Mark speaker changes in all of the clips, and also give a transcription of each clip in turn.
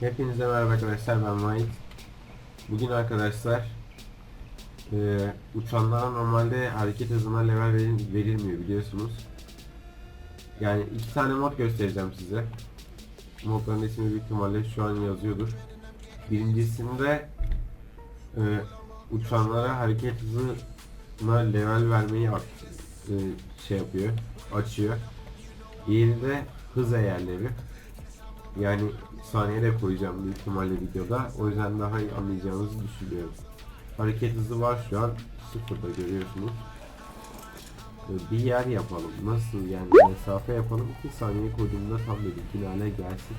Speaker 1: Hepinize merhaba arkadaşlar ben Mike. Bugün arkadaşlar e, uçanlara normalde hareket hızına level veril- verilmiyor biliyorsunuz. Yani iki tane mod göstereceğim size. Modların ismi büyük ihtimalle şu an yazıyordur. Birincisinde e, uçanlara hareket hızına level vermeyi art- e, şey yapıyor, açıyor. Diğeri de hız ayarları. Yani saniye de koyacağım büyük ihtimalle videoda. O yüzden daha iyi anlayacağınızı düşünüyorum. Hareket hızı var şu an sıfırda görüyorsunuz. Ee, Bir yer yapalım. Nasıl yani mesafe yapalım. 2 saniye koyduğumda tam dedikini hale gelsin.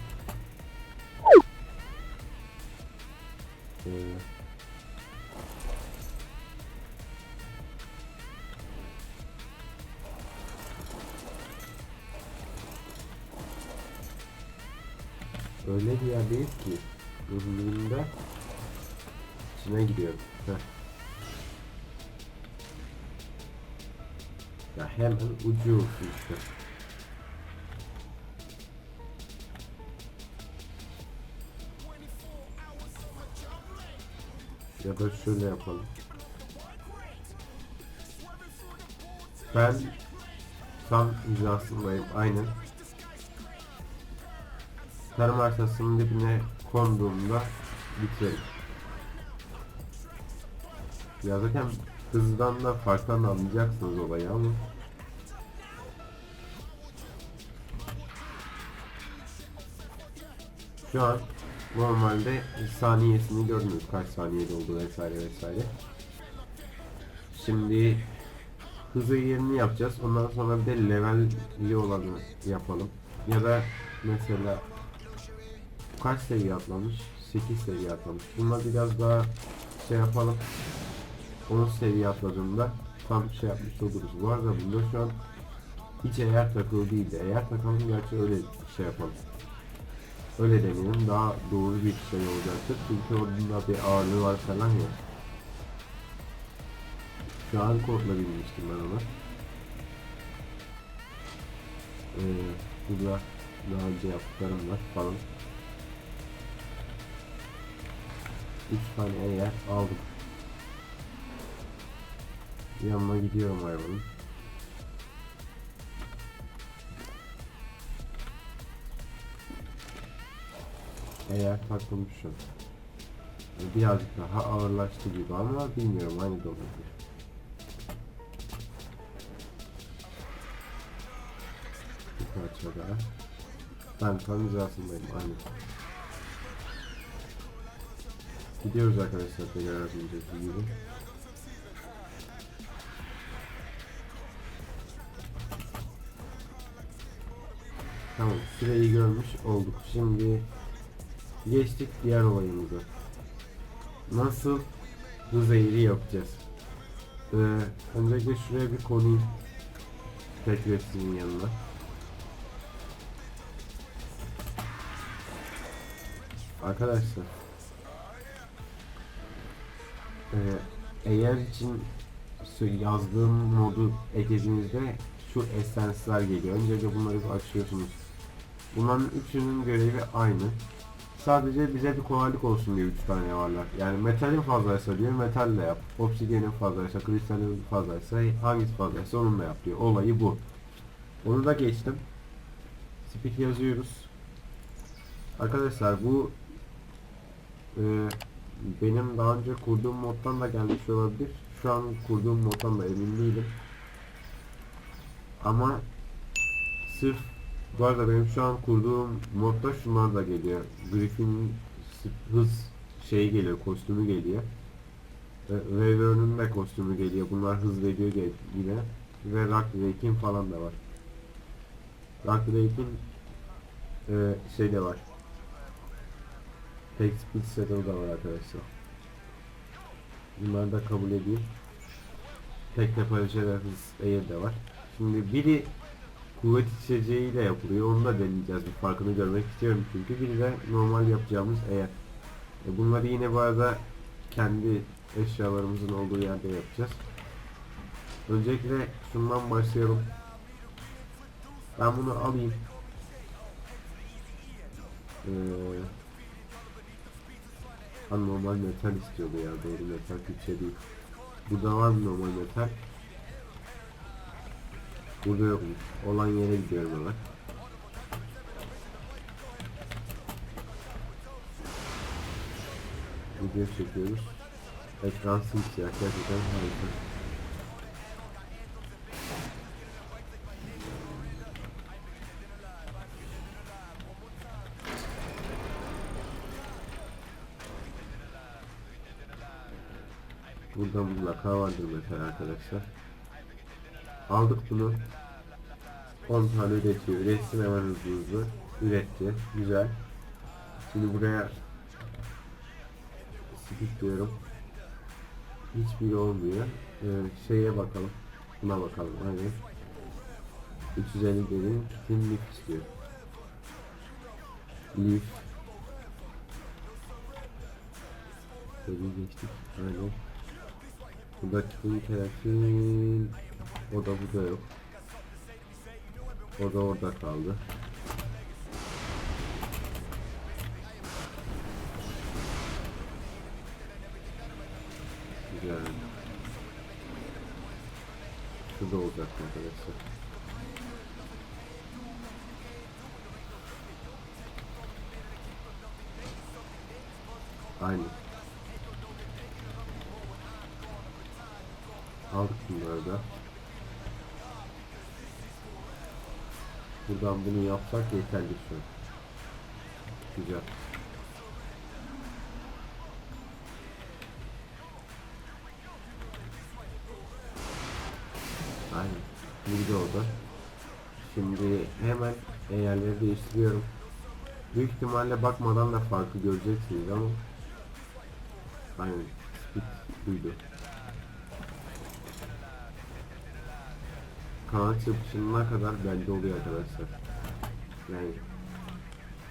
Speaker 1: Ee, öyle bir yerdeyiz ki uzunluğunda içine gidiyorum. Heh. Ya hemen ucu olsun işte. Ya da şöyle yapalım. Ben tam hizasındayım aynen. Tarım arsasının dibine konduğumda bitirelim. Ya zaten hızdan da farktan anlayacaksınız olayı ama Şu an normalde saniyesini gördünüz kaç saniyede oldu vesaire vesaire. Şimdi hızı yerini yapacağız. Ondan sonra bir de levelli olanı yapalım. Ya da mesela kaç seviye atlamış? 8 seviye atlamış. Bununla biraz daha şey yapalım. 10 seviye atladığında tam şey yapmış oluruz. Bu arada bunda şu an hiç eğer takılı değildi. Eğer takalım gerçi öyle şey yapalım. Öyle demeyelim daha doğru bir şey olacaktır. Çünkü orada bir ağırlığı var falan ya. Şu an kodla bilmiştim ben onu. Ee, burada daha önce yaptıklarım var falan. 3 tane eğer aldım. Yanına gidiyorum hayvanın. Eğer takılmışım. Birazcık daha ağırlaştı gibi ama bilmiyorum aynı da olabilir. Bir parça daha. Ben tam hizasındayım aynı. Gidiyoruz arkadaşlar tekrar az önceki gibi. Tamam süreyi görmüş olduk. Şimdi geçtik diğer olayımıza. Nasıl hız eğri yapacağız? Ee, öncelikle şuraya bir konayım. Tekrar sizin yanına. Arkadaşlar ee, eğer için yazdığım modu eklediğinizde şu esensler geliyor. Öncelikle bunları açıyorsunuz. Bunların üçünün görevi aynı. Sadece bize bir kolaylık olsun diye üç tane varlar. Yani metalin fazlaysa diyor metalle yap. Obsidiyenin fazlaysa, kristalin fazlaysa hangisi fazlaysa onunla yap diyor. Olayı bu. Onu da geçtim. Speak yazıyoruz. Arkadaşlar bu e, benim daha önce kurduğum moddan da gelmiş olabilir. Şu an kurduğum moddan da emin değilim. Ama sırf bu arada benim şu an kurduğum modda şunlar da geliyor. Griffin hız şeyi geliyor, kostümü geliyor. Wyvern'ın da kostümü geliyor. Bunlar hız veriyor yine. Ve Rock Drake'in falan da var. Rock Drake'in e, şey de var. Tek Speed Saddle da var arkadaşlar. Bunları da kabul edeyim. Tek tepalıca ve hız air de var. Şimdi biri kuvvet içeceğiyle yapılıyor. Onu da deneyeceğiz. Bir farkını görmek istiyorum çünkü. Biri de normal yapacağımız eğer. E bunları yine bu arada kendi eşyalarımızın olduğu yerde yapacağız. Öncelikle şundan başlayalım. Ben bunu alayım. Ee, Ha normal metal istiyordu ya doğru metal Türkçe değil. Burada var mı normal metal? Burada yokmuş. Olan yere gidiyorum hemen. Video çekiyoruz. Ekran simsiyah gerçekten harika. Burada mutlaka vardır mesela arkadaşlar. Aldık bunu. 10 tane üretiyor. Üretsin hemen hızlı hızlı. Üretti. Güzel. Şimdi buraya speed diyorum. Hiçbiri olmuyor. Ee, şeye bakalım. Buna bakalım. Hani 350 derin kitin leaf istiyor. Leaf. Böyle geçtik. Aynen. Burada kitin telefin o da bu da yok. O da orada kaldı. Güzel. Şurada olacak arkadaşlar. Aynı. Aldık bunları da. Buradan bunu yapsak yeterli şu. Güzel. Aynen. Bilgi oldu. Şimdi hemen yerleri değiştiriyorum. Büyük ihtimalle bakmadan da farkı göreceksiniz ama Aynen. Speed buydu. Kanat çırpışına kadar belli oluyor arkadaşlar. Yani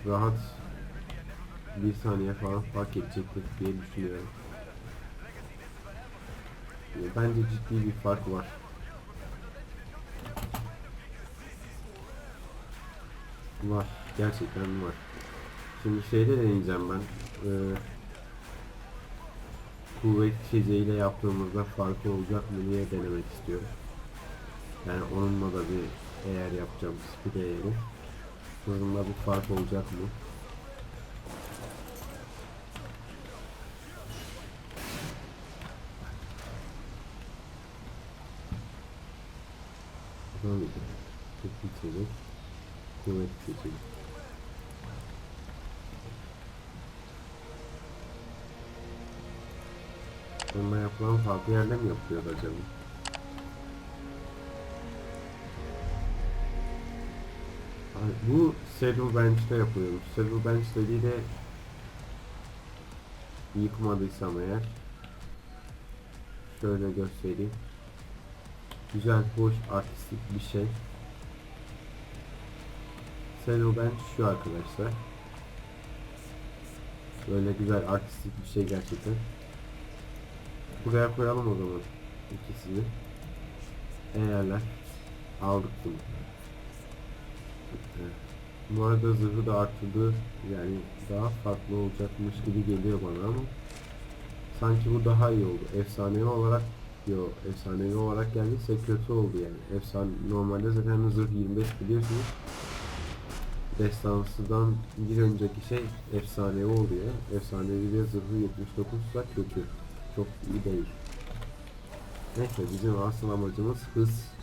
Speaker 1: rahat bir saniye falan fark edecektir diye düşünüyorum. Bence ciddi bir fark var. Var. Gerçekten var. Şimdi şeyde deneyeceğim ben. Ee, kuvvet içeceğiyle yaptığımızda farkı olacak mı diye denemek istiyorum. Yani onunla da bir eğer yapacağım speed eğeri. Hızında bir fark olacak mı? Çok içecek. Kuvvet içecek. Onunla yapılan farklı yerde mi yapılıyor acaba? Bu Saddle Bench'te yapılıyormuş. Saddle Bench dediği de yıkmadıysam eğer şöyle göstereyim. Güzel, hoş, artistik bir şey. Saddle Bench şu arkadaşlar. Böyle güzel, artistik bir şey gerçekten. Buraya koyalım o zaman ikisini. Eğerler aldık bunu. Evet. Arada zırhı da arttırdı. Yani daha farklı olacakmış gibi geliyor bana ama sanki bu daha iyi oldu. Efsanevi olarak yo efsanevi olarak geldiyse kötü oldu yani. Efsane normalde zaten zırh 25 biliyorsunuz. Destansıdan bir önceki şey efsanevi oluyor. Efsanevi de zırhı 79 ise kötü. Çok iyi değil. Neyse bizim asıl amacımız hız.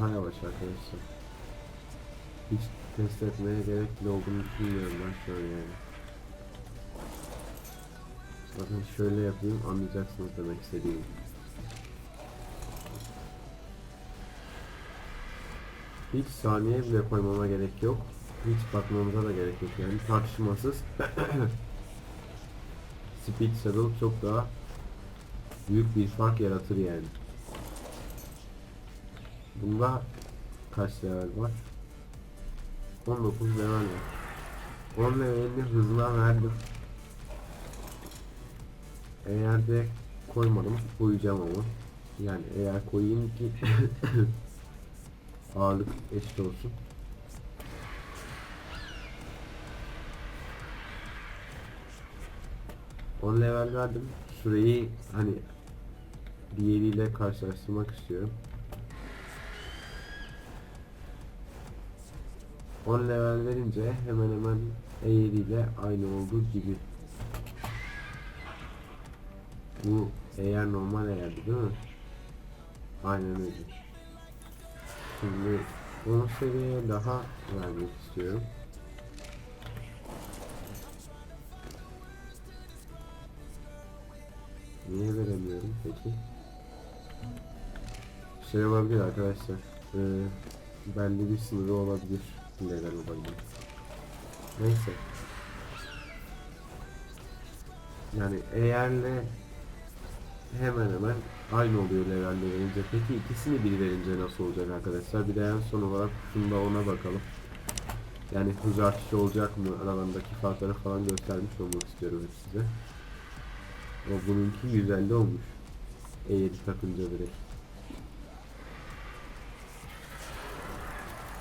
Speaker 1: Daha yavaş arkadaşlar. Hiç test etmeye gerek bile olduğunu düşünmüyorum ben şöyle yani. Bakın şöyle yapayım anlayacaksınız demek istediğimi. Hiç saniye bile koymama gerek yok. Hiç bakmamıza da gerek yok yani tartışmasız. Speed Saddle çok daha büyük bir fark yaratır yani. Bunda kaç level var? 19 level var. 10 levelini hızına verdim. Eğer de koymadım koyacağım ama. Yani eğer koyayım ki ağırlık eşit olsun. On level verdim. Süreyi hani diğeriyle karşılaştırmak istiyorum. 10 level verince hemen hemen E7 ile aynı olduğu gibi. Bu eğer normal eğerdi değil mi? Aynen öyle. Şimdi 10 seviye daha vermek istiyorum. Niye veremiyorum peki? Şey olabilir arkadaşlar. Ee, belli bir sınırı olabilir. Neden olabilir? Neyse. Yani eğerle hemen hemen aynı oluyor levelde verince. Peki ikisini bir verince nasıl olacak arkadaşlar? Bir de en son olarak şunda ona bakalım. Yani hız artışı olacak mı? Aralarındaki farkları falan göstermiş olmak istiyorum size. O bununki 150 olmuş. E7 takınca direkt.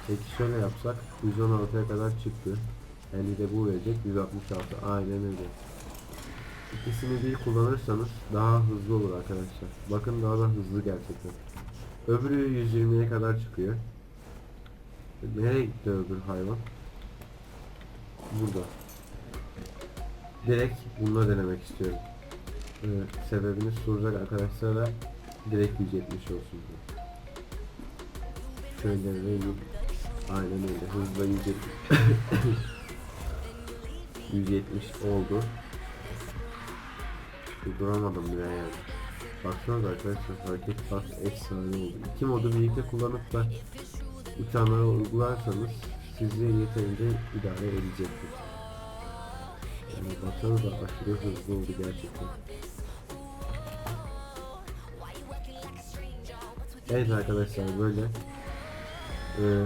Speaker 1: Peki şöyle yapsak 116'ya kadar çıktı. 50 de bu verecek 166 aynen öyle. İkisini bir kullanırsanız daha hızlı olur arkadaşlar. Bakın daha da hızlı gerçekten. Öbürü 120'ye kadar çıkıyor. Nereye gitti öbür hayvan? Burada. Direkt bununla denemek istiyorum. Ee, sebebini soracak arkadaşlar da direkt 170 olsun diye. Şöyle vereyim. Aynen öyle. Hızla 170. 170 oldu. Duramadım bile yani. Baksanıza arkadaşlar hareket bak efsane oldu. İki modu birlikte kullanıp da uçanlara uygularsanız sizi yeterince idare edecektir. Yani baksanıza aşırı hızlı oldu gerçekten. Evet arkadaşlar böyle ee,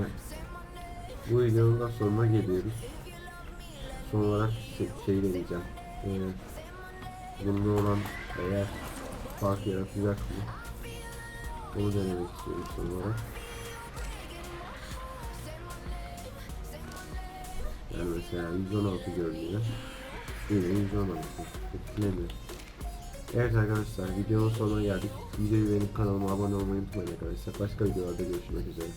Speaker 1: bu videonun da sonuna geliyoruz. Son olarak şey, şey deneyeceğim. Ee, bununla olan eğer fark yaratacak mı? Onu denemek istiyorum son olarak. Yani mesela 116 görünüyor. Yine 116. Etkilemiyor. Evet arkadaşlar videonun sonuna geldik. Videoyu beğenip kanalıma abone olmayı unutmayın arkadaşlar. Başka videolarda görüşmek üzere.